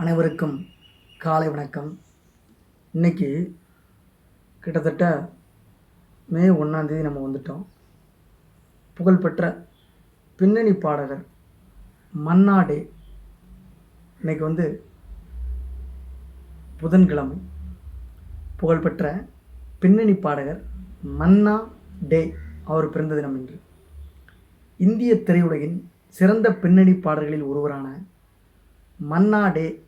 அனைவருக்கும் காலை வணக்கம். இன்னைக்கு கிட்டத்தட்ட மே ஒன்றாந்தேதி நம்ம வந்துட்டோம். புகழ்பெற்ற பின்னணி பாடகர் மன்னா டே இன்னைக்கு வந்து புதன்கிழமை. புகழ்பெற்ற பின்னணி பாடகர் மன்னா டே அவர் பிறந்த தினம் இன்று. இந்திய திரையுலகின் சிறந்த பின்னணி பாடல்களில் ஒருவரான மன்னா டே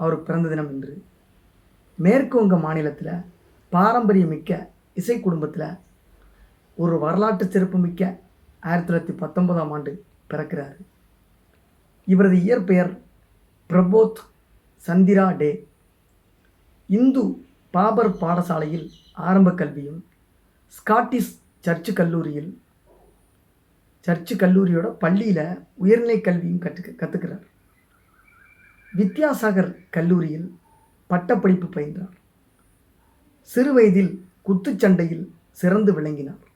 அவர் பிறந்த தினம் என்று மேற்கு வங்க மாநிலத்தில் பாரம்பரியமிக்க இசை குடும்பத்தில் ஒரு வரலாற்று சிறப்புமிக்க ஆயிரத்தி தொள்ளாயிரத்தி பத்தொன்பதாம் ஆண்டு பிறக்கிறார். இவரது இயற்பெயர் பிரபோத் சந்திரா டே. இந்து பாபர் பாடசாலையில் ஆரம்ப கல்வியும் ஸ்காட்டிஷ் சர்ச்சு கல்லூரியில் சர்ச்சு கல்லூரியோட பள்ளியில் உயர்நிலை கல்வியும் கற்று கற்றுக்கிறார் வித்யாசாகர் கல்லூரியில் பட்டப்படிப்பு பயின்றார். சிறுவயதில் குத்துச்சண்டையில் சிறந்து விளங்கினார்.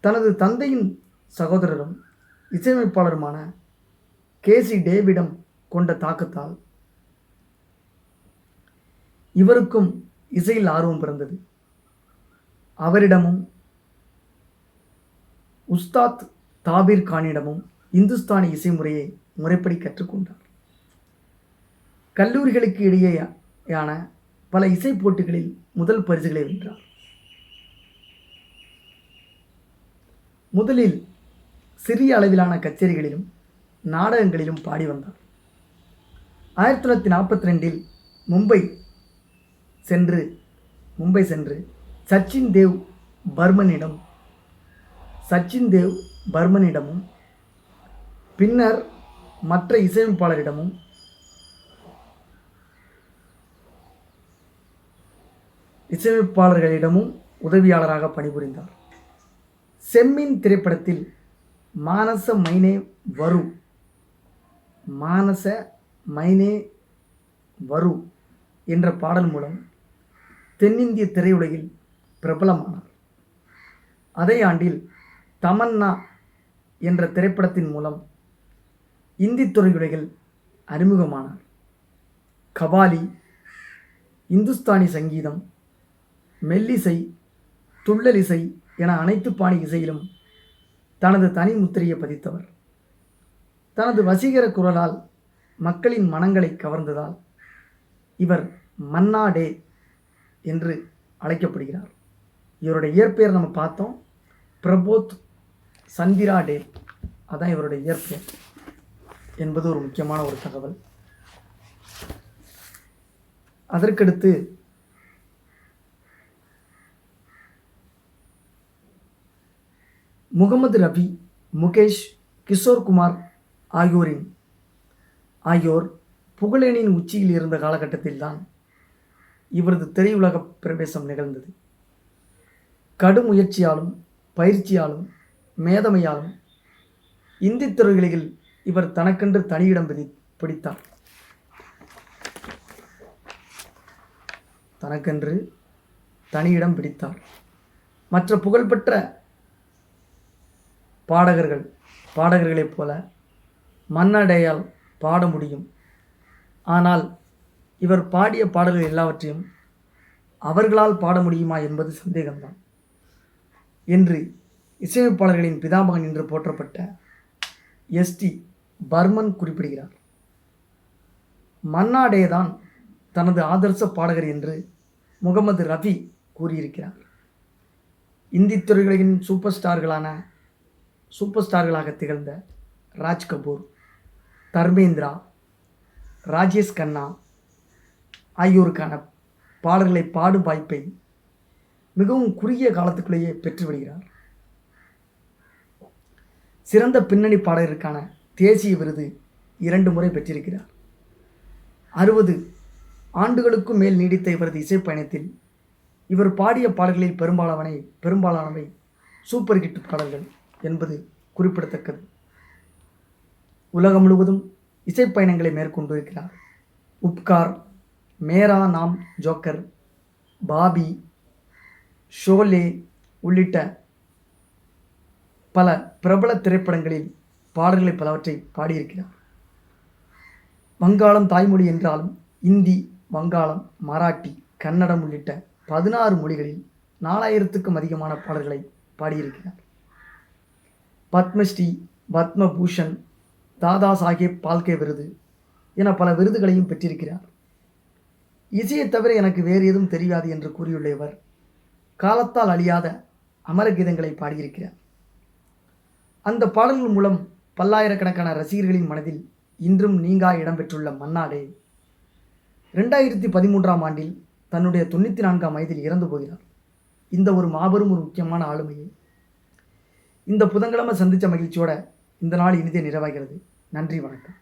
தனது தந்தையின் சகோதரரும் இசையமைப்பாளருமான கேசி டேவிடம் கொண்ட தாக்கத்தால் இவருக்கும் இசையில் ஆர்வம் பிறந்தது. அவரிடமும் உஸ்தாத் தாபீர் கானிடமும் இந்துஸ்தானி இசை முறையை முறைப்படி கற்றுக்கொண்டார். கல்லூரிகளுக்கு இடையேயான பல இசை போட்டிகளில் முதல் பரிசுகளை வென்றார். முதலில் சிறிய அளவிலான கச்சேரிகளிலும் நாடகங்களிலும் பாடி வந்தார். ஆயிரத்தி தொள்ளாயிரத்தி நாற்பத்தி ரெண்டில் மும்பை சென்று மும்பை சென்று சச்சின் தேவ் பர்மனிடம் சச்சின் தேவ் பர்மனிடமும் பின்னர் மற்ற இசையமைப்பாளரிடமும் இசையமைப்பாளர்களிடமும் உதவியாளராக பணிபுரிந்தார். செம்மின் திரைப்படத்தில் மானச மைனே வரு. மானச மைனே வரு என்ற பாடல் மூலம் தென்னிந்திய திரையுலகில் பிரபலமானார். அதே ஆண்டில் தமன்னா என்ற திரைப்படத்தின் மூலம் இந்தி துறையுலகில் அறிமுகமானார். கபாலி இந்துஸ்தானி சங்கீதம் மெல்லிசை துள்ளல் இசை என அனைத்து பாணி இசையிலும் தனது தனி முத்திரையை பதித்தவர். தனது வசீகர குரலால் மக்களின் மனங்களை கவர்ந்ததால் இவர் மன்னா டே என்று அழைக்கப்படுகிறார். இவருடைய இயற்பெயர் நம்ம பார்த்தோம். பிரபோத் சந்திரா டே. அதான் இவருடைய இயற்பெயர் என்பது ஒரு முக்கியமான ஒரு தகவல். அதற்கடுத்து முகமது ரபி முகேஷ் கிஷோர் குமார் ஆகியோரின் ஆகியோர் புகழேனின் உச்சியில் இருந்த காலகட்டத்தில்தான் இவரது திரையுலக பிரவேசம் நிகழ்ந்தது. கடும் முயற்சியாலும் பயிற்சியாலும் மேதமையாலும் இந்தி திரையுலகில் இவர் தனக்கென்று தனியிடம் பிடி பிடித்தார். தனக்கென்று தனியிடம் பிடித்தார். மற்ற புகழ்பெற்ற பாடகர்கள் பாடகர்களைப் போல மன்னடையால் பாட முடியும். ஆனால் இவர் பாடிய பாடல்கள் எல்லாவற்றையும் அவர்களால் பாட முடியுமா என்பது சந்தேகம்தான். என்று இசையமைப்பாளர்களின் பிதாமகன் என்று போற்றப்பட்ட எஸ்டி பர்மன் குறிப்பிடுகிறார். மன்னாடே தான் தனது ஆதர்ச பாடகர் என்று முகமது ரஃபி கூறியிருக்கிறார். இந்தி துறைகளின் சூப்பர் ஸ்டார்களான சூப்பர் ஸ்டார்களாக திகழ்ந்த ராஜ் கபூர் தர்மேந்திரா ராஜேஷ் கண்ணா ஆகியோருக்கான பாடல்களை பாடும் வாய்ப்பை மிகவும் குறுகிய காலத்துக்குள்ளேயே பெற்று வருகிறார் சிறந்த பின்னணி பாடகருக்கான தேசிய விருது இரண்டு முறை பெற்றிருக்கிறார். அறுபது ஆண்டுகளுக்கும் மேல் நீடித்த இவரது இசைப்பயணத்தில் இவர் பாடிய பாடல்களில் பெரும்பாலானவை பெரும்பாலானவை சூப்பர் ஹிட் பாடல்கள். என்பது குறிப்பிடத்தக்கது. உலகம் முழுவதும் இசைப்பயணங்களை மேற்கொண்டிருக்கிறார். உப்கார் மேரா நாம் ஜோக்கர் பாபி ஷோலே உள்ளிட்ட பல பிரபல திரைப்படங்களில் பாடல்களை பலவற்றை பாடியிருக்கிறார். வங்காளம் தாய்மொழி என்றாலும் இந்தி வங்காளம் மராட்டி கன்னடம் உள்ளிட்ட பதினாறு மொழிகளில் நாலாயிரத்துக்கும் அதிகமான பாடல்களை பாடியிருக்கிறார். பத்மஸ்ரீ பத்மபூஷன் தாதா சாஹேப் பால்கே விருது என பல விருதுகளையும் பெற்றிருக்கிறார். இசையைத் தவிர எனக்கு வேறு எதுவும் தெரியாது என்று கூறியுள்ள இவர் காலத்தால் அழியாத அமரகீதங்களை பாடியிருக்கிறார். அந்த பாடல்கள் மூலம் பல்லாயிரக்கணக்கான ரசிகர்களின் மனதில் இன்றும் நீங்கா இடம்பெற்றுள்ள மன்னாடே. ரெண்டாயிரத்தி பதிமூன்றாம் ஆண்டில் தன்னுடைய தொண்ணூற்றி நான்காம் வயதில் இறந்து போகிறார். இந்த ஒரு மாபெரும் ஒரு முக்கியமான ஆளுமையை. இந்த புதன்கிழமை சந்தித்த மகிழ்ச்சியோட இந்த நாள் இனிதே நிறைவாகிறது. நன்றி வணக்கம்.